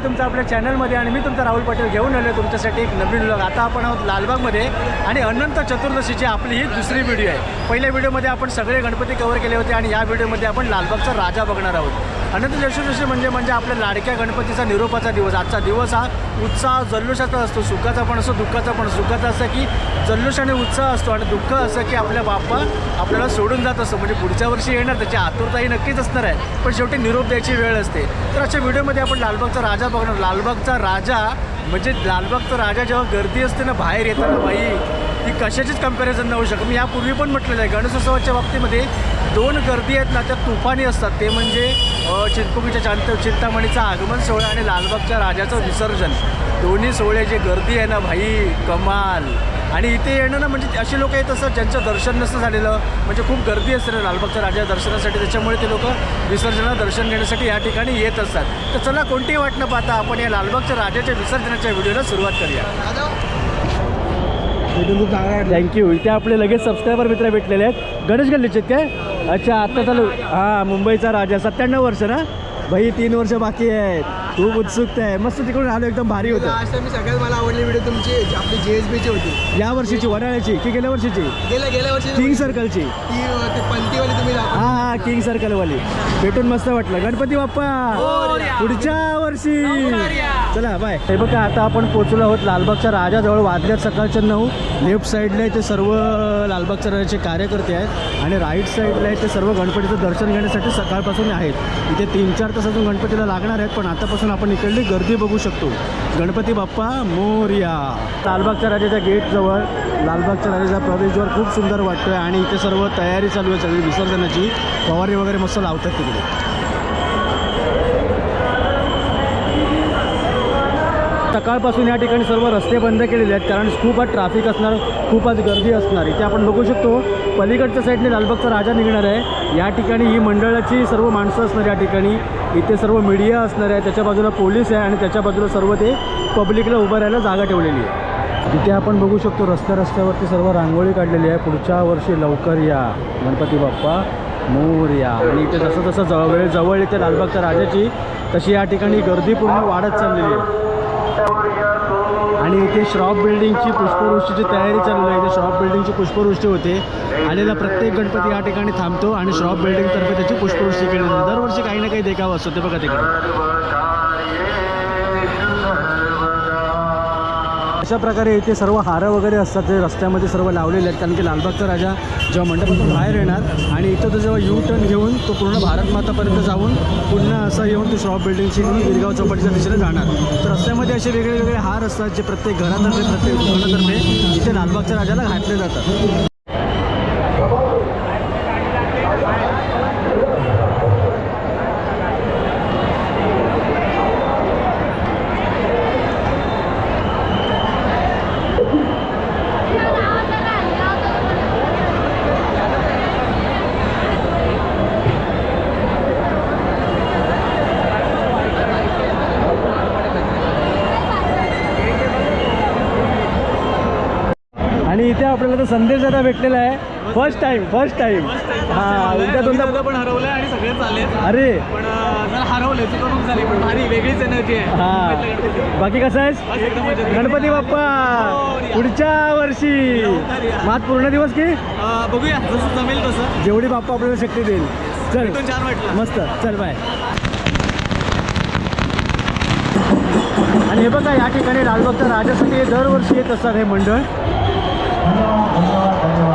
स्वागत आहे तुमचं आपल्या चॅनलमध्ये आणि मी तुमचा राहुल पटेल घेऊन आलो तुमच्यासाठी एक नवीन व्लॉग आता आपण आहोत लालबागमध्ये आणि अनंत चतुर्दशीची आपली ही दुसरी व्हिडिओ आहे. पहिल्या व्हिडिओमध्ये आपण सगळे गणपती कव्हर केले होते आणि या व्हिडिओमध्ये आपण लालबागचा राजा बघणार आहोत. अनंत चतुर्दशी म्हणजे म्हणजे आपल्या लाडक्या गणपतीचा निरोपाचा दिवस आजचा दिवस हा उत्साह जल्लोषाचा असतो. सुखाचा पण असतो दुःखाचा पण सुखाचा असं की जल्लोष आणि उत्साह असतो आणि दुःख असं की आपल्या बाप्पा आपल्याला सोडून जात असतो. म्हणजे पुढच्या वर्षी येणार त्याची आतुरताही नक्कीच असणार आहे. पण शेवटी निरोप द्यायची वेळ असते. तर अशा व्हिडिओमध्ये आपण लालबागचा राजा बघणार. लालबागचा राजा म्हणजे लालबागचा राजा जेव्हा गर्दी असते ना बाहेर येताना बाई ती कशाचीच कंपॅरिझन न होऊ शकत. मी यापूर्वी पण म्हटलेलं आहे गणेशोत्सवाच्या बाबतीमध्ये दोन गर्दी आहेत ना त्या तुफानी असतात. ते म्हणजे अ, चांत चिंतामणीचा आगमन सोहळा आणि लालबागच्या राजाचं विसर्जन. दोन्ही सोहळ्याची गर्दी आहे ना भाई कमाल. आणि इथे येणं ना म्हणजे असे लोक येत असतात ज्यांचं दर्शन नसतं झालेलं. म्हणजे खूप गर्दी असते ना लालबागच्या राजा दर्शनासाठी. त्याच्यामुळे ते लोक विसर्जनाला दर्शन घेण्यासाठी या ठिकाणी येत असतात. तर चला कोणतीही वाट न पाहता आपण या लालबागच्या राजाच्या विसर्जनाच्या व्हिडिओला सुरुवात करूया. थँक्यू इथे आपले लगेच सबस्क्रायबर मित्र भेटलेले आहेत. गणेश गल्लीचे काय? अच्छा आत्ता चालू. हां मुंबईचा राजा. सत्त्याण्णव वर्ष ना? भाई तीन वर्ष बाकी आहेत. खूप उत्सुकता आहे. मस्त तिकडून आलो एकदम भारी होतं. लास्ट टाइम सगळ्यात मला आवडली व्हिडिओ तुमची आपली जे एस बीची होती. या वर्षीची वडाळ्याची की गेल्या वर्षीची? गेल्या गेल्या वर्षी किंग सर्कलची ती पंतीवाली तुम्ही दाखवली. हा हा किंग सर्कलवाली भेटून मस्त वाटलं. गणपती बाप्पा पुढच्या वर्षी. चला बाय हे बघा आता आपण पोचलो आहोत लालबागच्या राजाजवळ. वाजल्यात सकाळच्या नऊ. लेफ्ट साईडला इथे सर्व लालबागच्या राजाचे कार्यकर्ते आहेत आणि राईट साईडला इथे सर्व गणपतीचं दर्शन घेण्यासाठी सकाळपासून आहेत. इथे तीन चार तासातून गणपतीला लागणार आहेत पण आतापासून आपण इकडली गर्दी बघू शकतो. गणपती बाप्पा मोर्या. लालबागच्या राजाच्या गेटजवळ लालबागच्या राजाचा प्रवेशद्वार खूप सुंदर वाटतोय आणि इथे सर्व तयारी चालू आहे सगळी विसर्जनाची. फवारणी वगैरे मस्त लावतात तिकडे. सकाळपासून या ठिकाणी सर्व रस्ते बंद केलेले आहेत. कारण खूपच ट्रॅफिक असणार खूपच गर्दी असणार इथे आपण बघू शकतो पलीकडच्या साईडने लालबागचा राजा निघणार आहे. या ठिकाणी ही मंडळाची सर्व माणसं असणार या ठिकाणी. इथे सर्व मीडिया असणार आहे. त्याच्या बाजूला पोलीस आहे आणि त्याच्या बाजूला सर्व ते पब्लिकला उभं राहायला जागा ठेवलेली आहे. इथे आपण बघू शकतो रस्त्या रस्त्यावरती सर्व रांगोळी काढलेली आहे. पुढच्या वर्षी लवकर या. गणपती बाप्पा मोरया आणि इथे जसं जसं जवळ जवळ येते लालबागच्या राजाची तशी या ठिकाणी गर्दी पूर्ण वाढत चाललेली आहे. आणि इथे श्रॉप बिल्डिंगची पुष्पवृष्टीची तयारी चालू आहे. इथे श्रॉप बिल्डिंगची पुष्पवृष्टी होते. आलेला प्रत्येक गणपती या ठिकाणी थांबतो आणि श्रॉप बिल्डिंगतर्फे त्याची पुष्पवृष्टी केली जाते दरवर्षी काही ना काही देखावा असतो. ते बघा तिकडे. अशा प्रकारे इथे सर्व हारं वगैरे असतात ते रस्त्यामध्ये सर्व लावलेले आहेत. कारण की लालबागचा राजा जेव्हा मंडपातून बाहेर येणार आणि इथं तो जेव्हा यू टर्न घेऊन तो पूर्ण भारत मातापर्यंत जाऊन पुन्हा असं येऊन तो शॉप बिल्डिंगची गिरगाव चौपाटीच्या दिशेने जाणार. तर रस्त्यामध्ये असे वेगळे वेगळे हार असतात जे प्रत्येक घरातर्फे प्रत्येक दुकानातर्फे इथे लालबागच्या राजाला घातले जातात. आणि इथे आपल्याला तो संदेश दादा भेटलेला आहे. फर्स्ट टाइम फर्स्ट टाइम हां उद्या दोनदा पण हरवलं आणि सगळे चालले अरे. पण हरवले झाली पण भारी वेगळीच एनर्जी आहे. हा. बाकी कसं आहेस. गणपती बाप्पा. पुढच्या वर्षी. मात पूर्ण दिवस की? बघूया जसं जमेल तसं. जेवढी बाप्पा आपल्याला शक्ती देईल. चल. छान वाटलं. मस्त. चल बाय आणि हे बघा या ठिकाणी लालबागच्या राजासाठी हे दरवर्षी येत असतात हे मंडळ. 안녕, 안녕, 안녕.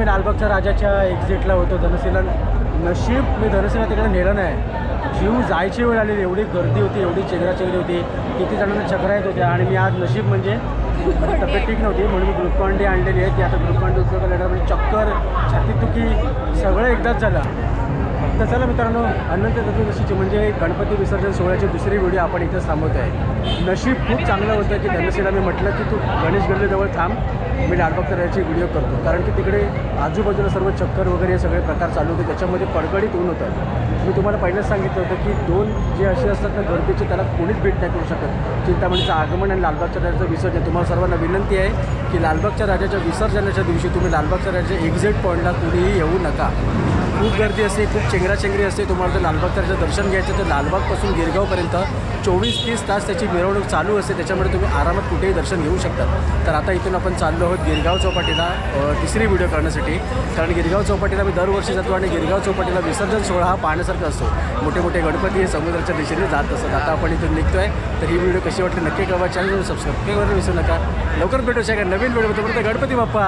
मी लालबागच्या राजाच्या एक्झिटला होतो धनसेला नशीब मी धनसेला तिकडे नेलं नाही. जीव जायची वेळ आलेली एवढी गर्दी होती एवढी चेंगराचेंगरी होती. किती जणांना चक्रा येत होत्या. आणि मी आज नशीब म्हणजे तब्येत ठीक नव्हती म्हणून मी ग्लुकॉन डी आणलेली आहे. ती आता ग्लुकॉन डी उपयोग म्हणजे चक्कर छातीदुखी सगळं एकदाच झालं. तर चला मित्रांनो अनंत चतुर्दशीची म्हणजे गणपती विसर्जन सोहळ्याची दुसरी व्हिडिओ आपण इथं थांबवत आहे. नशीब खूप चांगलं होतं की धनसेला मी म्हटलं की तू गणेश गल्लीजवळ थांब मी लालबाग याची व्हिडिओ करतो. कारण की तिकडे आजूबाजूला सर्व चक्कर वगैरे हे सगळे प्रकार चालू होते त्याच्यामध्ये कडकडीत ऊन होतं. मी तुम्हाला पहिलेच सांगितलं होतं की दोन जे असे असतात ना गर्दीचे त्याला कोणीच भेट नाही करू शकत. चिंतामणीचं आगमन आणि लालबागच्या राजाचं विसर्जन. तुम्हाला सर्वांना विनंती आहे की लालबागच्या राजाच्या विसर्जनाच्या दिवशी तुम्ही लालबागच्या राजाच्या एक्झिट पॉईंटला कुणीही येऊ नका. खूप गर्दी असते खूप चेंगराचेंगरी असते. तुम्हाला जर लालबागचं दर्शन घ्यायचं तर लालबागपासून गिरगावपर्यंत चोवीस तीस तास त्याची मिरवणूक चालू असते. त्याच्यामुळे तुम्ही आरामात कुठेही दर्शन घेऊ शकतात तर आता इथून आपण चाललो आहोत गिरगाव चौपाटीला तिसरी व्हिडिओ करण्यासाठी. कारण गिरगाव चौपाटीला मी दरवर्षी जातो आणि गिरगाव चौपाटीला विसर्जन सोहळा हा पाहण्यासारखा असतो. मोठे मोठे गणपती हे समुद्राच्या दिशेने जात असतात. आता आपण इथून निघतोय. तर ही व्हिडिओ कशी वाटली नक्की कळवा. चॅनल सबस्क्राईब करायला विसरू नका. लवकर भेटू शका नवीन व्हिडिओ तोपर्यंत गणपती बाप्पा!